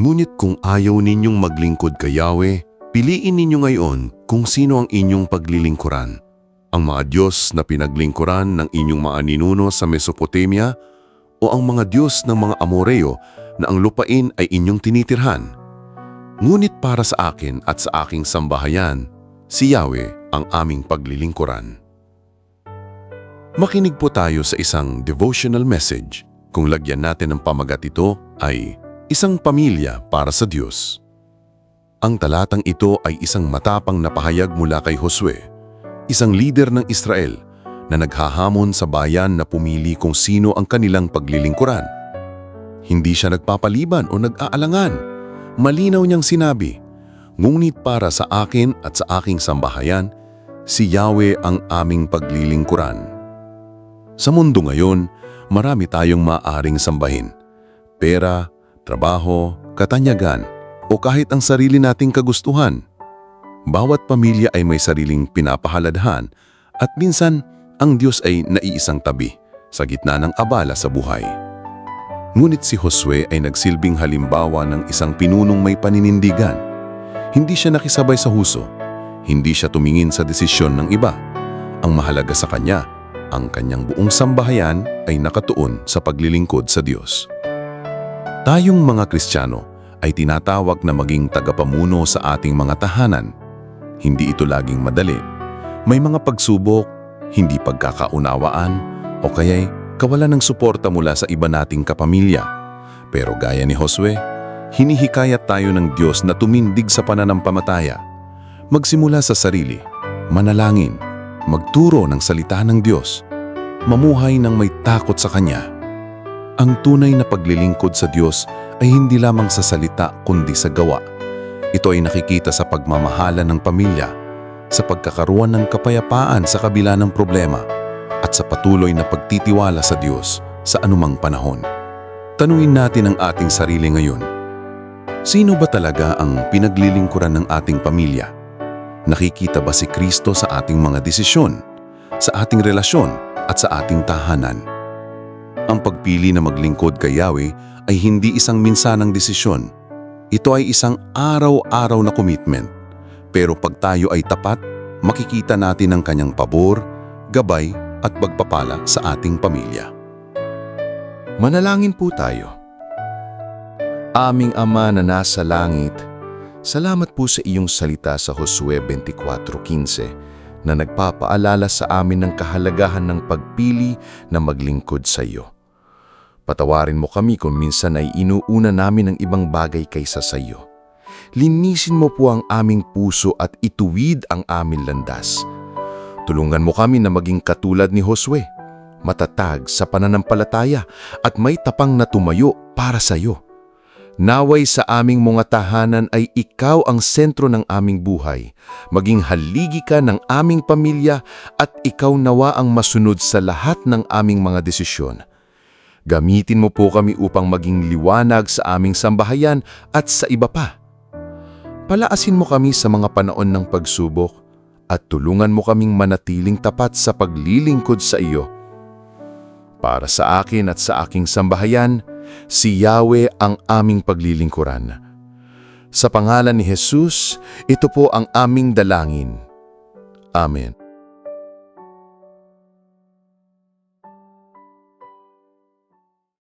Ngunit kung ayaw ninyong maglingkod kay Yahweh, piliin ninyo ngayon kung sino ang inyong paglilingkuran. Ang mga Diyos na pinaglingkuran ng inyong mga ninuno sa Mesopotamia o ang mga Diyos ng mga Amoreo na ang lupain ay inyong tinitirhan. Ngunit para sa akin at sa aking sambahayan, si Yahweh ang aming paglilingkuran. Makinig po tayo sa isang devotional message. Kung lagyan natin ng pamagat ito ay Isang Pamilya para sa Diyos. Ang talatang ito ay isang matapang na pahayag mula kay Josue, isang lider ng Israel na naghahamon sa bayan na pumili kung sino ang kanilang paglilingkuran. Hindi siya nagpapaliban o nag-aalangan. Malinaw niyang sinabi, Ngunit para sa akin at sa aking sambahayan, si Yahweh ang aming paglilingkuran. Sa mundo ngayon, marami tayong maaring sambahin. Pera, trabaho, katanyagan, o kahit ang sarili nating kagustuhan. Bawat pamilya ay may sariling pinapahaladhan at minsan ang Diyos ay naiisang tabi sa gitna ng abala sa buhay. Ngunit si Josue ay nagsilbing halimbawa ng isang pinunong may paninindigan. Hindi siya nakisabay sa huso. Hindi siya tumingin sa desisyon ng iba. Ang mahalaga sa kanya, ang kanyang buong sambahayan ay nakatuon sa paglilingkod sa Diyos. Tayong mga Kristiyano ay tinatawag na maging tagapamuno sa ating mga tahanan. Hindi ito laging madali. May mga pagsubok, hindi pagkakaunawaan, o kaya'y kawalan ng suporta mula sa iba nating kapamilya. Pero gaya ni Josue, hinihikayat tayo ng Diyos na tumindig sa pananampamataya. Magsimula sa sarili, manalangin, magturo ng salita ng Diyos, mamuhay ng may takot sa Kanya. Ang tunay na paglilingkod sa Diyos ay hindi lamang sa salita kundi sa gawa. Ito ay nakikita sa pagmamahala ng pamilya, sa pagkakaroon ng kapayapaan sa kabila ng problema, at sa patuloy na pagtitiwala sa Diyos sa anumang panahon. Tanungin natin ang ating sarili ngayon. Sino ba talaga ang pinaglilingkuran ng ating pamilya? Nakikita ba si Kristo sa ating mga desisyon, sa ating relasyon at sa ating tahanan? Ang pagpili na maglingkod kay Yahweh ay hindi isang minsanang desisyon. Ito ay isang araw-araw na commitment. Pero pag tayo ay tapat, makikita natin ang kanyang pabor, gabay at pagpapala sa ating pamilya. Manalangin po tayo. Aming Ama na nasa langit, salamat po sa iyong salita sa Josue 24.15 na nagpapaalala sa amin ng kahalagahan ng pagpili na maglingkod sa iyo. Patawarin mo kami kung minsan ay inuuna namin ang ibang bagay kaysa sa iyo. Linisin mo po ang aming puso at ituwid ang aming landas. Tulungan mo kami na maging katulad ni Josue, matatag sa pananampalataya at may tapang na tumayo para sa iyo. Naway sa aming mga tahanan ay ikaw ang sentro ng aming buhay, maging haligi ka ng aming pamilya at ikaw nawa ang masunod sa lahat ng aming mga desisyon. Gamitin mo po kami upang maging liwanag sa aming sambahayan at sa iba pa. Palaasin mo kami sa mga panahon ng pagsubok at tulungan mo kaming manatiling tapat sa paglilingkod sa iyo. Para sa akin at sa aking sambahayan, si Yahweh ang aming paglilingkuran. Sa pangalan ni Jesus, ito po ang aming dalangin. Amen.